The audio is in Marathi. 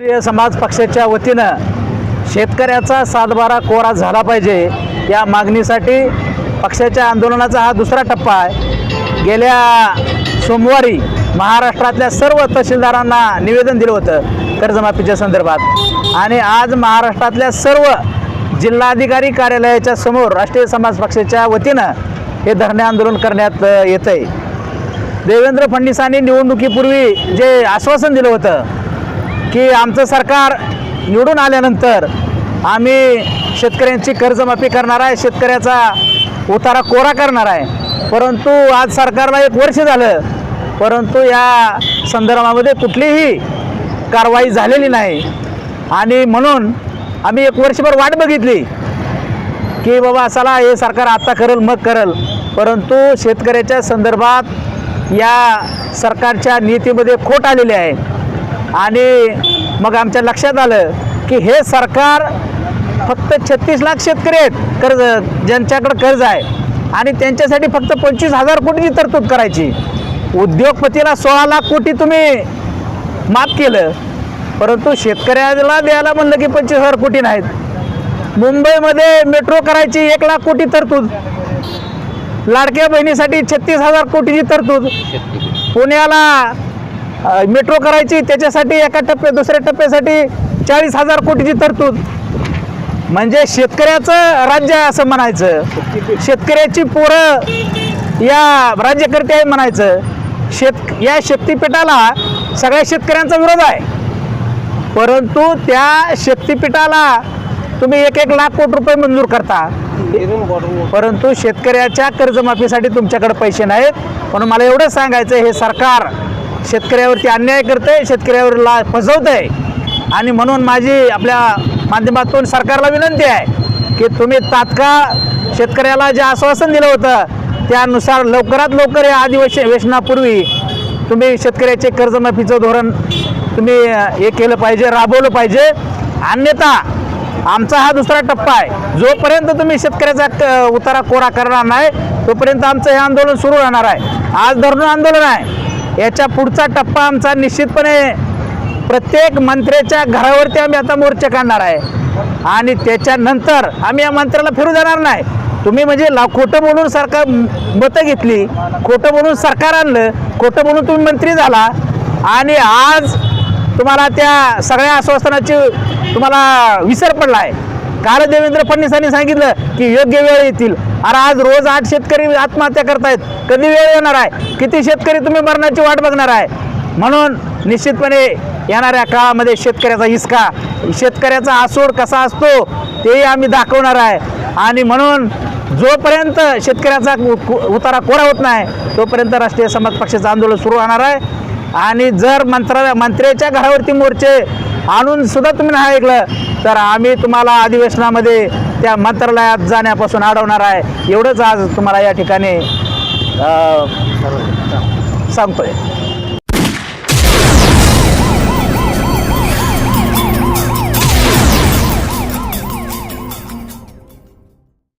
राष्ट्रीय समाज पक्षाच्या वतीनं शेतकऱ्याचा सातबारा कोरा झाला पाहिजे या मागणीसाठी पक्षाच्या आंदोलनाचा हा दुसरा टप्पा आहे. गेल्या सोमवारी महाराष्ट्रातल्या सर्व तहसीलदारांना निवेदन दिलं होतं कर्जमाफीच्या संदर्भात. आणि आज महाराष्ट्रातल्या सर्व जिल्हाधिकारी कार्यालयाच्या समोर राष्ट्रीय समाज पक्षाच्या वतीनं हे धरणे आंदोलन करण्यात येत आहे देवेंद्र फडणवीसांनी निवडणुकीपूर्वी जे आश्वासन दिलं होतं की आमचं सरकार निवडून आल्यानंतर आम्ही शेतकऱ्यांची कर्जमाफी करणार आहे शेतकऱ्याचा उतारा कोरा करणार आहे. परंतु आज सरकारला एक वर्ष झालं परंतु या संदर्भामध्ये कुठलीही कारवाई झालेली नाही. आणि म्हणून आम्ही एक वर्षभर वाट बघितली की बाबा चला हे सरकार आत्ता करल मग करल. परंतु शेतकऱ्याच्या संदर्भात या सरकारच्या नीतीमध्ये खोट आलेली आहे. आणि मग आमच्या लक्षात आलं की हे सरकार फक्त छत्तीस लाख शेतकरी आहेत कर्ज ज्यांच्याकडं कर्ज आहे. आणि त्यांच्यासाठी फक्त पंचवीस हजार कोटीची तरतूद करायची. उद्योगपतीला सोळा लाख कोटी तुम्ही माफ केलं परंतु शेतकऱ्याला द्यायला म्हणलं की पंचवीस हजार कोटी नाहीत. मुंबईमध्ये मेट्रो करायची एक लाख कोटी तरतूद. लाडक्या बहिणीसाठी छत्तीस हजार कोटीची तरतूद. पुण्याला मेट्रो करायची त्याच्यासाठी एका टप्प्या दुसऱ्या टप्प्यासाठी चाळीस हजार कोटीची तरतूद. म्हणजे शेतकऱ्याचं राज्य आहे असं म्हणायचं. शेतकऱ्याची पोरं या राज्यकर्ते आहे म्हणायचं. शेत या शक्तिपीठाला सगळ्या शेतकऱ्यांचा विरोध आहे. परंतु त्या शक्तीपीठाला तुम्ही एक एक लाख कोटी रुपये मंजूर करता. परंतु शेतकऱ्याच्या कर्जमाफीसाठी तुमच्याकडे पैसे नाहीत. म्हणून मला एवढंच सांगायचं हे सरकार शेतकऱ्यावरती अन्याय करतंय शेतकऱ्यावर ला आहे आणि म्हणून माझी आपल्या माध्यमातून सरकारला विनंती आहे की तुम्ही तात्काळ शेतकऱ्याला जे आश्वासन दिलं होतं त्यानुसार लवकरात लवकर या आदिवासी वेशनापूर्वी तुम्ही शेतकऱ्याचे कर्जमाफीचं धोरण तुम्ही हे केलं पाहिजे राबवलं पाहिजे. अन्यथा आमचा हा दुसरा टप्पा आहे. जोपर्यंत तुम्ही शेतकऱ्याचा क- उतारा कोरा करणार नाही तोपर्यंत आमचं हे आंदोलन सुरू राहणार आहे. आज धरणं आंदोलन आहे. याच्या पुढचा टप्पा आमचा निश्चितपणे प्रत्येक मंत्र्याच्या घरावरती आम्ही आता मोर्चा काढणार आहे. आणि त्याच्यानंतर आम्ही या मंत्र्याला फिरू देणार नाही. तुम्ही म्हणजे ला खोटं बोलून सरकार मतं घेतली खोटं बोलून सरकार आणलं खोटं बोलून तुम्ही मंत्री झाला. आणि आज तुम्हाला त्या सगळ्या आश्वासनाची तुम्हाला विसर पडला आहे. काल देवेंद्र फडणवीसांनी सांगितलं की योग्य वेळ येतील. अरे आज रोज आठ शेतकरी आत्महत्या करतायत. कधी वेळ येणार आहे? किती शेतकरी तुम्ही मरणाची वाट बघणार आहे? म्हणून निश्चितपणे येणाऱ्या काळामध्ये शेतकऱ्याचा हिसका शेतकऱ्याचा आसूड कसा असतो तेही आम्ही दाखवणार आहे. आणि म्हणून जोपर्यंत शेतकऱ्याचा उ- उतारा कोरा होत नाही तोपर्यंत राष्ट्रीय समाज पक्षाचं आंदोलन सुरू राहणार आहे. आणि जर मंत्रा मंत्र्याच्या घरावरती मोर्चे आणून सुद्धा तुम्ही नाही ऐकलं तर आम्ही तुम्हाला अधिवेशनामध्ये त्या मंत्रालयात जाण्यापासून अडवणार आहे. एवढंच आज तुम्हाला या ठिकाणी सांगतोय.